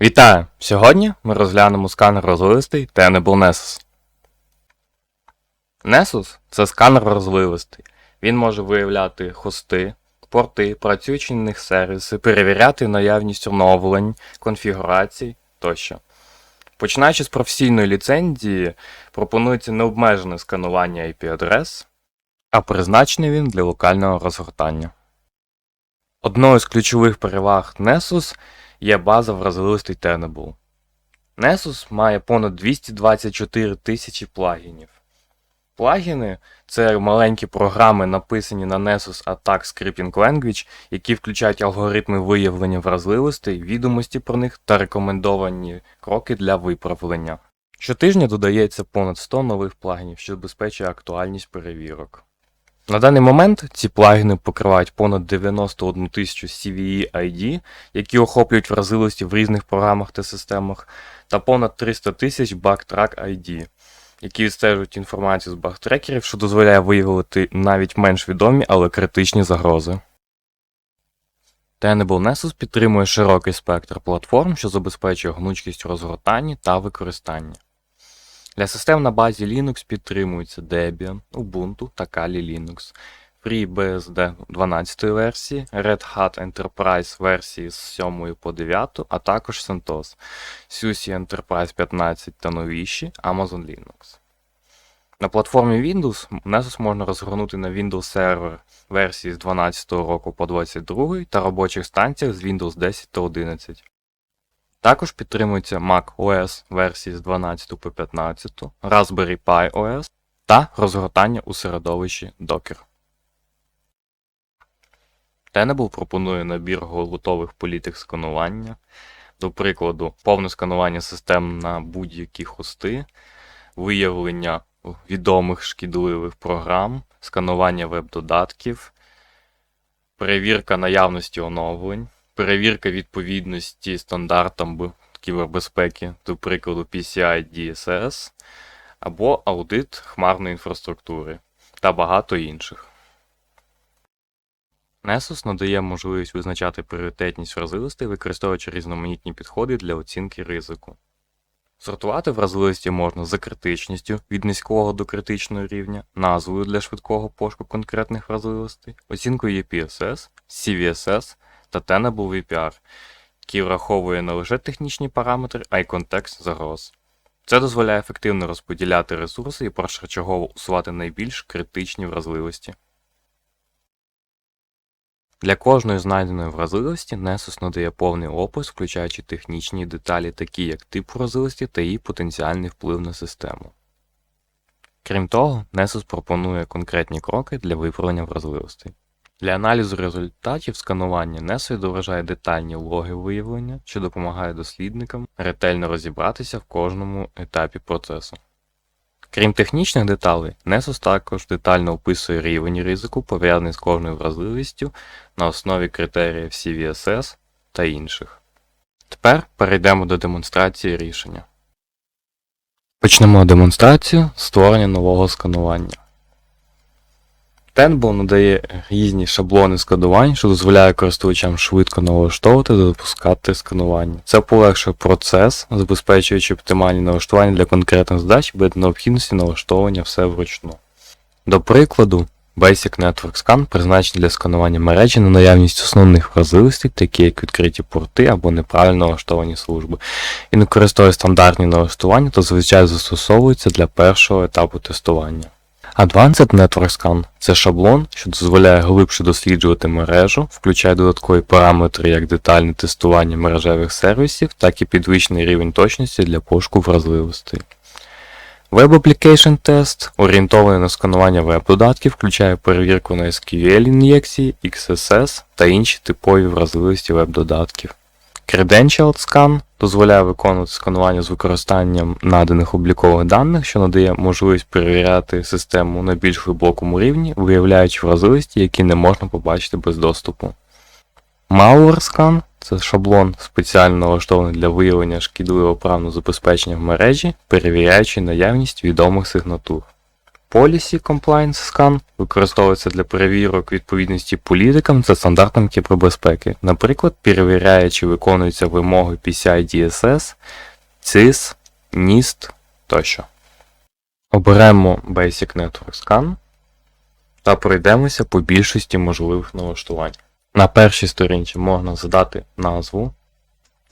Вітаю! Сьогодні ми розглянемо сканер розливистий Tenable Nessus. Nessus – це сканер розливистий. Він може виявляти хости, порти, працюючі на них сервіси, перевіряти наявність оновлень, конфігурацій тощо. Починаючи з професійної ліцензії, пропонується необмежене сканування IP-адрес, а призначений він для локального розгортання. Одною з ключових переваг Nessus є база вразливостей Tenable. Nessus має понад 224 тисячі плагінів. Плагіни це маленькі програми, написані на Nessus Attack Scripting Language, які включають алгоритми виявлення вразливостей, відомості про них та рекомендовані кроки для виправлення. Щотижня додається понад 100 нових плагінів, що забезпечує актуальність перевірок. На даний момент ці плагіни покривають понад 91 тисячу CVE ID, які охоплюють вразливості в різних програмах та системах, та понад 300 тисяч Backtrack ID, які відстежують інформацію з бактрекерів, що дозволяє виявити навіть менш відомі, але критичні загрози. Tenable Nessus підтримує широкий спектр платформ, що забезпечує гнучкість у розгортанні та використанні. Для систем на базі Linux підтримуються Debian, Ubuntu та Kali Linux, FreeBSD 12 версії, Red Hat Enterprise версії з 7 по 9, а також CentOS, SUSE Enterprise 15 та новіші Amazon Linux. На платформі Windows Nessus можна розгорнути на Windows Server версії з 12 року по 22 та робочих станціях з Windows 10 та 11. Також підтримується Mac OS версії з 12 по 15, Raspberry Pi OS та розгортання у середовищі Docker. Tenable пропонує набір готових політик сканування, до прикладу, повне сканування систем на будь-які хости, виявлення відомих шкідливих програм, сканування веб-додатків, перевірка наявності оновлень, перевірка відповідності стандартам кібербезпеки, до прикладу PCI DSS, або аудит хмарної інфраструктури та багато інших. Nessus надає можливість визначати пріоритетність вразливостей, використовуючи різноманітні підходи для оцінки ризику. Сортувати вразливості можна за критичністю від низького до критичного рівня, назвою для швидкого пошуку конкретних вразливостей, оцінкою EPSS, CVSS та Tenable VPR, який враховує не лише технічні параметри, а й контекст загроз. Це дозволяє ефективно розподіляти ресурси і першочергово усувати найбільш критичні вразливості. Для кожної знайденої вразливості Nessus надає повний опис, включаючи технічні деталі, такі як тип вразливості та її потенціальний вплив на систему. Крім того, Nessus пропонує конкретні кроки для виправлення вразливостей. Для аналізу результатів сканування Nessus відображає детальні логи виявлення, що допомагає дослідникам ретельно розібратися в кожному етапі процесу. Крім технічних деталей, Nessus також детально описує рівень ризику, пов'язаний з кожною вразливістю на основі критеріїв CVSS та інших. Тепер перейдемо до демонстрації рішення. Почнемо демонстрацію створення нового сканування. Tenable надає різні шаблони сканувань, що дозволяє користувачам швидко налаштовувати та запускати сканування. Це полегшує процес, забезпечуючи оптимальні налаштування для конкретних задач без необхідності налаштовування все вручну. До прикладу, Basic Network Scan призначений для сканування мережі на наявність основних вразливостей, такі як відкриті порти або неправильно налаштовані служби, і використовує стандартні налаштування, то зазвичай застосовується для першого етапу тестування. Advanced Network Scan це шаблон, що дозволяє глибше досліджувати мережу, включає додаткові параметри як детальне тестування мережевих сервісів, так і підвищений рівень точності для пошуку вразливостей. Web Application Test, орієнтований на сканування веб-додатків, включає перевірку на SQL-ін'єкції, XSS та інші типові вразливості веб-додатків. Credentialed Scan дозволяє виконувати сканування з використанням наданих облікових даних, що надає можливість перевіряти систему на більш глибокому рівні, виявляючи вразливості, які не можна побачити без доступу. Malware Scan це шаблон, спеціально налаштований для виявлення шкідливого правного забезпечення в мережі, перевіряючи наявність відомих сигнатур. Policy Compliance Scan використовується для перевірок відповідності політикам та стандартам кібербезпеки, наприклад, перевіряє, чи виконуються вимоги PCI DSS, CIS, NIST тощо. Оберемо Basic Network Scan та пройдемося по більшості можливих налаштувань. На першій сторінці можна задати назву,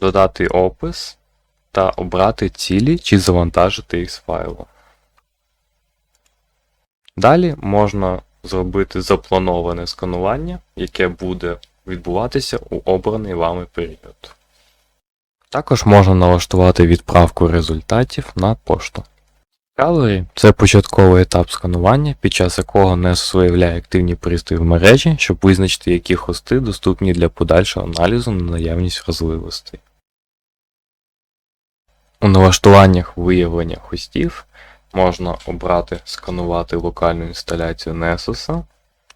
додати опис та обрати цілі чи завантажити їх з файлу. Далі можна зробити заплановане сканування, яке буде відбуватися у обраний вами період. Також можна налаштувати відправку результатів на пошту. Gallery – це початковий етап сканування, під час якого NESUS виявляє активні пристрої в мережі, щоб визначити, які хости доступні для подальшого аналізу на наявність вразливостей. У налаштуваннях виявлення хостів можна обрати сканувати локальну інсталяцію NESUS,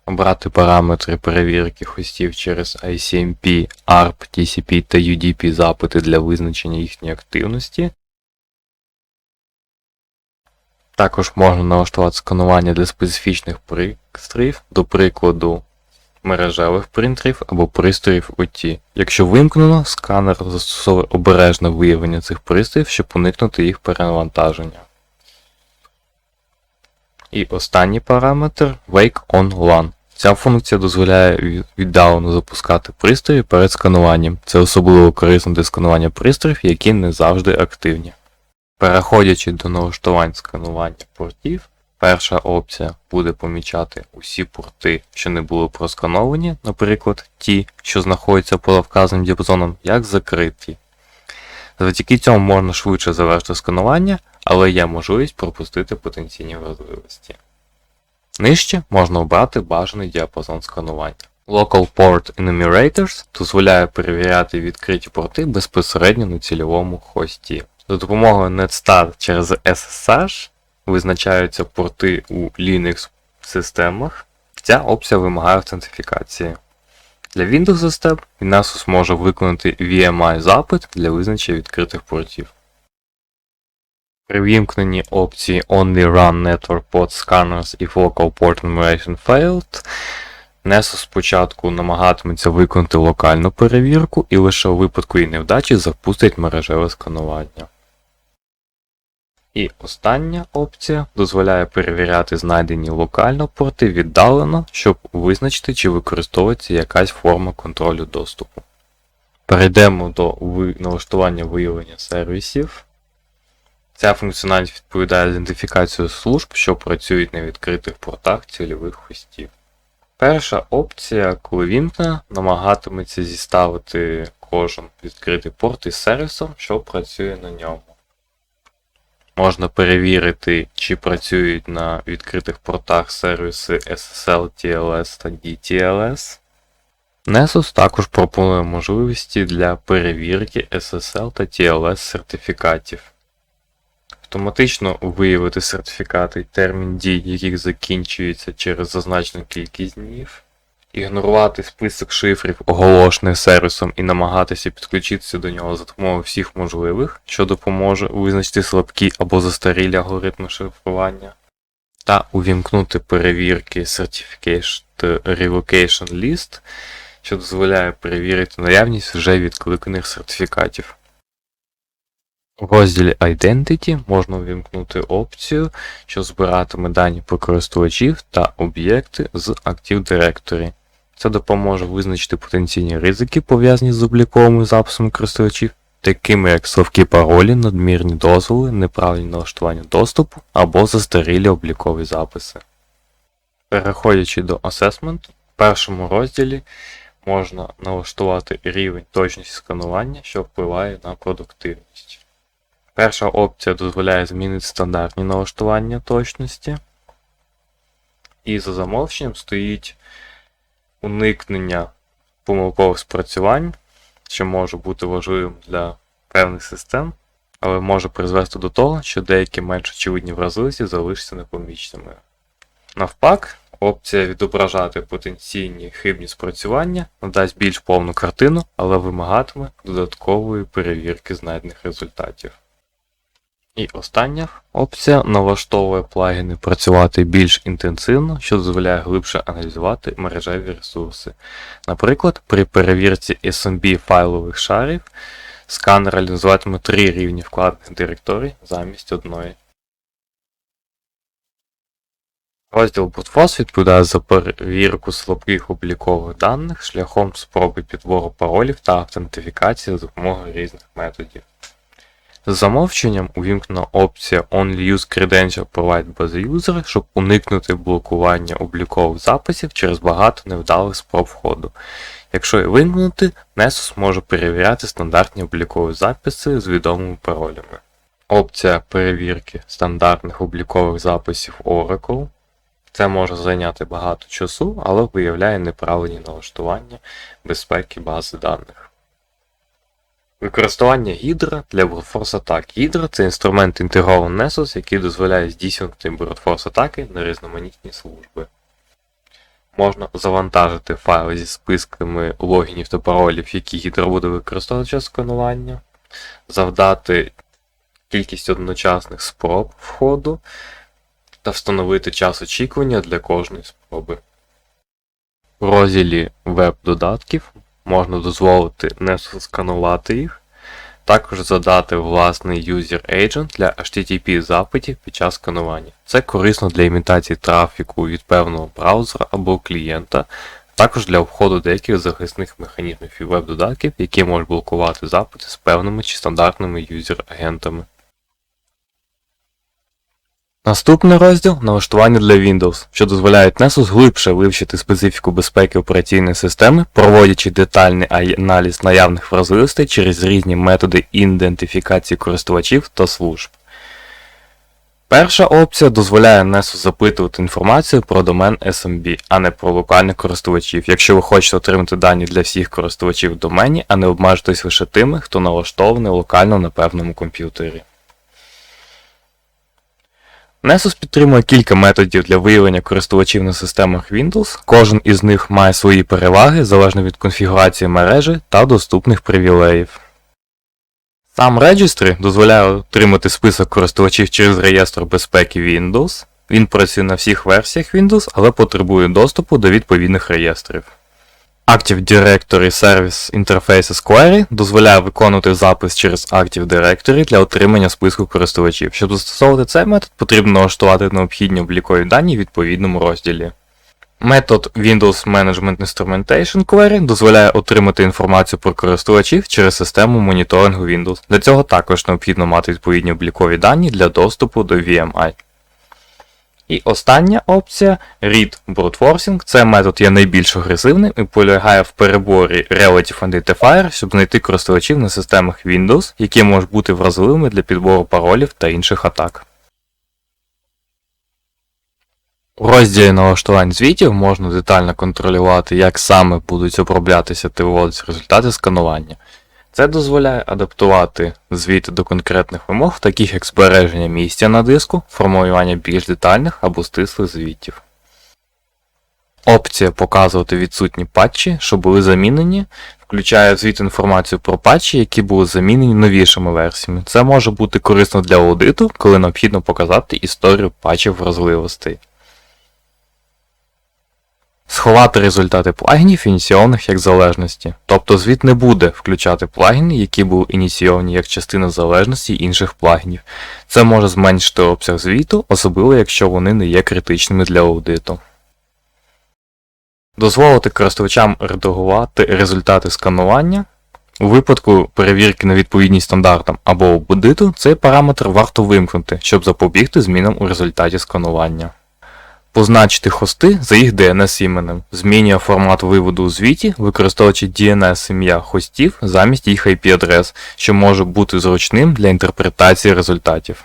обрати параметри перевірки хостів через ICMP, ARP, TCP та UDP запити для визначення їхньої активності. Також можна налаштувати сканування для специфічних пристроїв, до прикладу, мережевих принтерів або пристроїв OT. Якщо вимкнено, сканер застосовує обережне виявлення цих пристроїв, щоб уникнути їх перевантаження. І останній параметр Wake on LAN. Ця функція дозволяє віддалено запускати пристрої перед скануванням. Це особливо корисно для сканування пристроїв, які не завжди активні. Переходячи до налаштувань сканування портів, перша опція буде помічати усі порти, що не були проскановані, наприклад, ті, що знаходяться поза вказаним діапазоном, як закриті. Завдяки цьому можна швидше завершити сканування, але є можливість пропустити потенційні вразливості. Нижче можна обрати бажаний діапазон сканування. Local Port Enumerators дозволяє перевіряти відкриті порти безпосередньо на цільовому хості. За допомогою NetStar через SSH визначаються порти у Linux системах. Ця опція вимагає автентифікації. Для Windows систем Nasus може виконати VMI запит для визначення відкритих портів. При вімкненні опції Only Run Network Port Scanners if Local Port Enumeration Failed, Nessus спочатку намагатиметься виконати локальну перевірку і лише у випадку її невдачі запустить мережеве сканування. І остання опція дозволяє перевіряти знайдені локально порти віддалено, щоб визначити, чи використовується якась форма контролю доступу. Перейдемо до налаштування виявлення сервісів. Ця функціональність відповідає ідентифікацію служб, що працюють на відкритих портах цільових хостів. Перша опція, коли вімкнена, намагатиметься зіставити кожен відкритий порт із сервісом, що працює на ньому. Можна перевірити, чи працюють на відкритих портах сервіси SSL, TLS та DTLS. Nessus також пропонує можливості для перевірки SSL та TLS сертифікатів. Автоматично виявити сертифікати, термін дій, яких закінчується через зазначену кількість днів, ігнорувати список шифрів, оголошених сервісом, і намагатися підключитися до нього за допомогою всіх можливих, що допоможе визначити слабкі або застарілі алгоритми шифрування, та увімкнути перевірки Certification Revocation List, що дозволяє перевірити наявність вже відкликаних сертифікатів. У розділі Identity можна увімкнути опцію, що збиратиме дані про користувачів та об'єкти з Active Directory. Це допоможе визначити потенційні ризики, пов'язані з обліковими записами користувачів, такими як словкі паролі, надмірні дозволи, неправильні налаштування доступу або застарілі облікові записи. Переходячи до Assessment, в першому розділі можна налаштувати рівень точності сканування, що впливає на продуктивність. Перша опція дозволяє змінити стандартні налаштування точності. І за замовченням стоїть уникнення помилкових спрацювань, що може бути важливим для певних систем, але може призвести до того, що деякі менш очевидні вразливості залишаться непоміченими. Навпак, опція відображати потенційні хибні спрацювання надасть більш повну картину, але вимагатиме додаткової перевірки знайдених результатів. І остання опція налаштовує плагіни працювати більш інтенсивно, що дозволяє глибше аналізувати мережеві ресурси. Наприклад, при перевірці SMB файлових шарів сканер реалізуватиме три рівні вкладених директорій замість одної. Розділ BootForce відповідає за перевірку слабких облікових даних шляхом спроби підбору паролів та автентифікації за допомогою різних методів. З замовченням увімкнена опція Only Use Credential Provide the User, щоб уникнути блокування облікових записів через багато невдалих спроб входу. Якщо її вимкнути, Nessus може перевіряти стандартні облікові записи з відомими паролями. Опція перевірки стандартних облікових записів Oracle. Це може зайняти багато часу, але виявляє неправильні налаштування безпеки бази даних. Використання Hydra для брутфорс атак. Hydra це інструмент інтегрований Nessus, який дозволяє здійснювати брутфорс атаки на різноманітні служби. Можна завантажити файли зі списками логінів та паролів, які Hydra буде використовувати час сканування, завдати кількість одночасних спроб входу та встановити час очікування для кожної спроби. У розділі веб-додатків можна дозволити не сканувати їх, також задати власний user agent для HTTP запитів під час сканування. Це корисно для імітації трафіку від певного браузера або клієнта, також для обходу деяких захисних механізмів і веб-додатків, які можуть блокувати запити з певними чи стандартними юзер-агентами. Наступний розділ налаштування для Windows, що дозволяють Nessus глибше вивчити специфіку безпеки операційної системи, проводячи детальний аналіз наявних вразливостей через різні методи ідентифікації користувачів та служб. Перша опція дозволяє Nessus запитувати інформацію про домен SMB, а не про локальних користувачів, якщо ви хочете отримати дані для всіх користувачів в домені, а не обмежитись лише тими, хто налаштований локально на певному комп'ютері. Nessus підтримує кілька методів для виявлення користувачів на системах Windows. Кожен із них має свої переваги залежно від конфігурації мережі та доступних привілеїв. Сам Registry дозволяє отримати список користувачів через реєстр безпеки Windows. Він працює на всіх версіях Windows, але потребує доступу до відповідних реєстрів. Active Directory Service Interfaces Query дозволяє виконувати запис через Active Directory для отримання списку користувачів. Щоб застосовувати цей метод, потрібно налаштувати необхідні облікові дані в відповідному розділі. Метод Windows Management Instrumentation Query дозволяє отримати інформацію про користувачів через систему моніторингу Windows. Для цього також необхідно мати відповідні облікові дані для доступу до VMI. І остання опція Read Brute Forcing. Це метод є найбільш агресивним і полягає в переборі Relative Identifier, щоб знайти користувачів на системах Windows, які можуть бути вразливими для підбору паролів та інших атак. У розділі налаштувань звітів можна детально контролювати, як саме будуть оброблятися та виводитися результати сканування. Це дозволяє адаптувати звіти до конкретних вимог, таких як збереження місця на диску, формулювання більш детальних або стислих звітів. Опція Показувати відсутні патчі, що були замінені, включає звіт інформацію про патчі, які були замінені новішими версіями. Це може бути корисно для аудиту, коли необхідно показати історію патчів вразливостей. Сховати результати плагінів, ініційованих як залежності. Тобто звіт не буде включати плагіни, які були ініційовані як частина залежності інших плагінів. Це може зменшити обсяг звіту, особливо якщо вони не є критичними для аудиту. Дозволити користувачам редагувати результати сканування. У випадку перевірки на відповідність стандартам або аудиту, цей параметр варто вимкнути, щоб запобігти змінам у результаті сканування. Позначити хости за їх DNS іменем. Змінює формат виводу у звіті, використовуючи DNS ім'я хостів замість їх IP-адрес, що може бути зручним для інтерпретації результатів.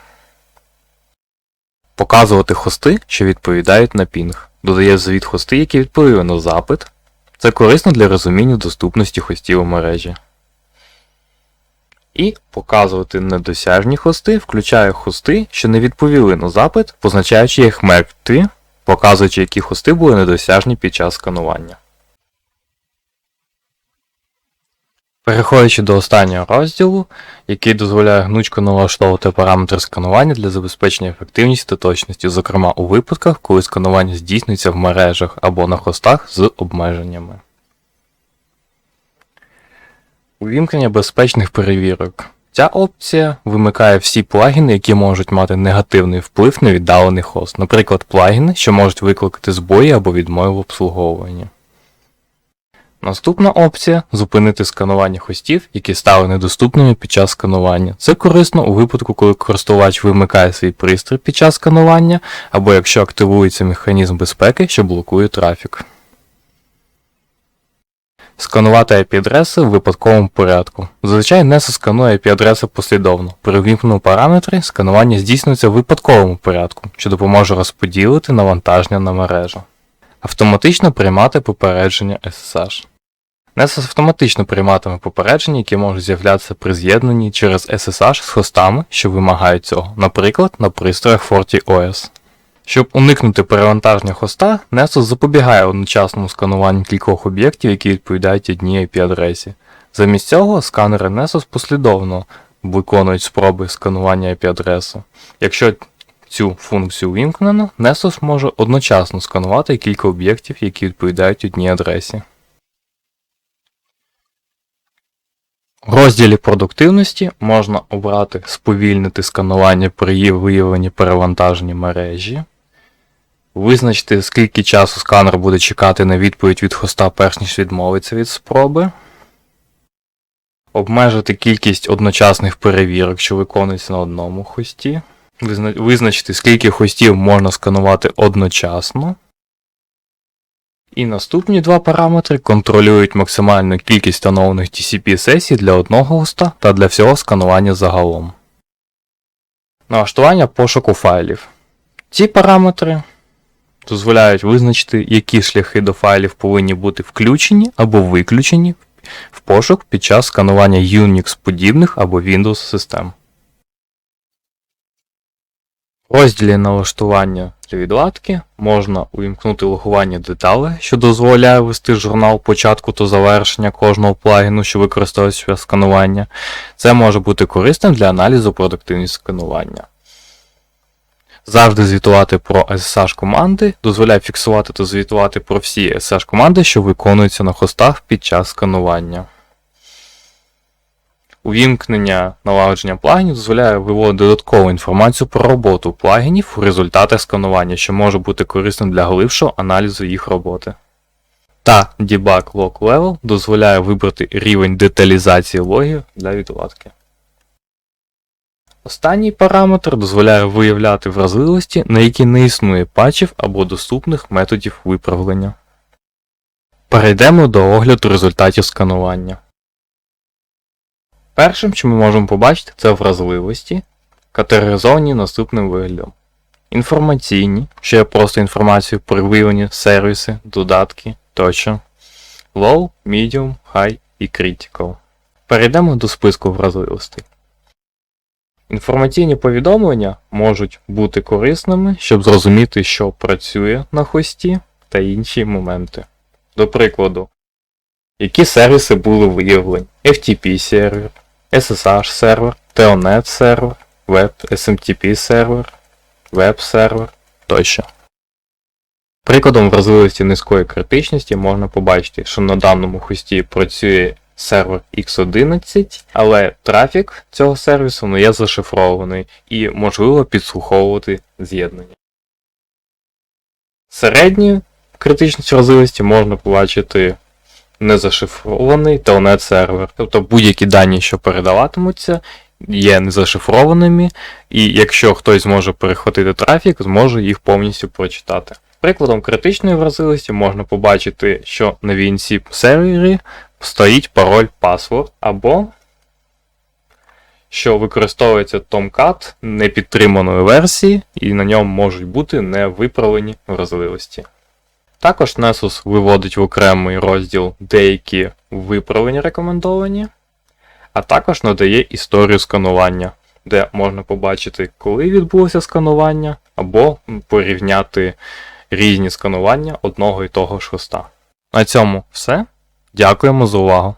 Показувати хости, що відповідають на пінг. Додає в звіт хости, які відповіли на запит. Це корисно для розуміння доступності хостів у мережі. І показувати недосяжні хости включає хости, що не відповіли на запит, позначаючи їх мертві показуючи, які хости були недосяжні під час сканування. Переходячи до останнього розділу, який дозволяє гнучко налаштовувати параметри сканування для забезпечення ефективності та точності, зокрема у випадках, коли сканування здійснюється в мережах або на хостах з обмеженнями. Увімкнення безпечних перевірок. Ця опція вимикає всі плагіни, які можуть мати негативний вплив на віддалений хост, наприклад, плагіни, що можуть викликати збої або відмови в обслуговуванні. Наступна опція зупинити сканування хостів, які стали недоступними під час сканування. Це корисно у випадку, коли користувач вимикає свій пристрій під час сканування, або якщо активується механізм безпеки, що блокує трафік. Сканувати IP-адреси в випадковому порядку. Зазвичай NESO сканує IP-адреси послідовно. При увімкненому параметрі сканування здійснюється в випадковому порядку, що допоможе розподілити навантаження на мережу. Автоматично приймати попередження SSH. NES автоматично прийматиме попередження, які можуть з'являтися при з'єднанні через SSH з хостами, що вимагають цього, наприклад, на пристроях FortiOS. Щоб уникнути перевантаження хоста, Nessus запобігає одночасному скануванню кількох об'єктів, які відповідають одній IP-адресі. Замість цього сканери Nessus послідовно виконують спроби сканування IP-адреси. Якщо цю функцію увімкнено, Nessus може одночасно сканувати кілька об'єктів, які відповідають одній адресі. У розділі продуктивності можна обрати сповільнити сканування при виявленні перевантаження мережі, визначити, скільки часу сканер буде чекати на відповідь від хоста, перш ніж відмовиться від спроби, обмежити кількість одночасних перевірок, що виконуються на одному хості, визначити, скільки хостів можна сканувати одночасно. І наступні два параметри контролюють максимальну кількість встановлених TCP сесій для одного хоста та для всього сканування загалом. Налаштування пошуку файлів. Ці параметри дозволяють визначити, які шляхи до файлів повинні бути включені або виключені в пошук під час сканування Unix подібних або Windows систем. В розділі налаштування для відладки можна увімкнути логування деталей, що дозволяє вести журнал початку та завершення кожного плагіну, що використовується сканування. Це може бути корисним для аналізу продуктивності сканування. Завжди звітувати про SSH команди дозволяє фіксувати та звітувати про всі SSH команди, що виконуються на хостах під час сканування. Увімкнення налагодження плагінів дозволяє виводити додаткову інформацію про роботу плагінів у результатах сканування, що може бути корисним для глибшого аналізу їх роботи. Та Debug Log Level дозволяє вибрати рівень деталізації логів для відладки. Останній параметр дозволяє виявляти вразливості, на які не існує патчів або доступних методів виправлення. Перейдемо до огляду результатів сканування. Першим, що ми можемо побачити, це вразливості, категоризовані наступним виглядом. Інформаційні, що є просто інформацією про виявлені сервіси, додатки тощо. Low, Medium, High і Critical. Перейдемо до списку вразливостей. Інформаційні повідомлення можуть бути корисними, щоб зрозуміти, що працює на хості та інші моменти. До прикладу, які сервіси були виявлені: FTP сервер, SSH сервер, Telnet сервер, Web SMTP сервер, Web сервер тощо. Прикладом вразливості низької критичності можна побачити, що на даному хості працює сервер X11, але трафік цього сервісу не є зашифрований і можливо підслуховувати з'єднання. Середні критичність вразливості можна побачити незашифрований телнет сервер. Тобто будь-які дані, що передаватимуться, є незашифрованими, і якщо хтось зможе перехватити трафік, зможе їх повністю прочитати. Прикладом критичної вразливості можна побачити, що на VNC сервері стоїть пароль password або що використовується Tomcat непідтриманої версії, і на ньому можуть бути невиправлені вразливості. Також Nessus виводить в окремий розділ деякі виправлені рекомендовані, а також надає історію сканування, де можна побачити, коли відбулося сканування, або порівняти різні сканування одного і того ж хоста. На цьому все. Дякуємо за увагу!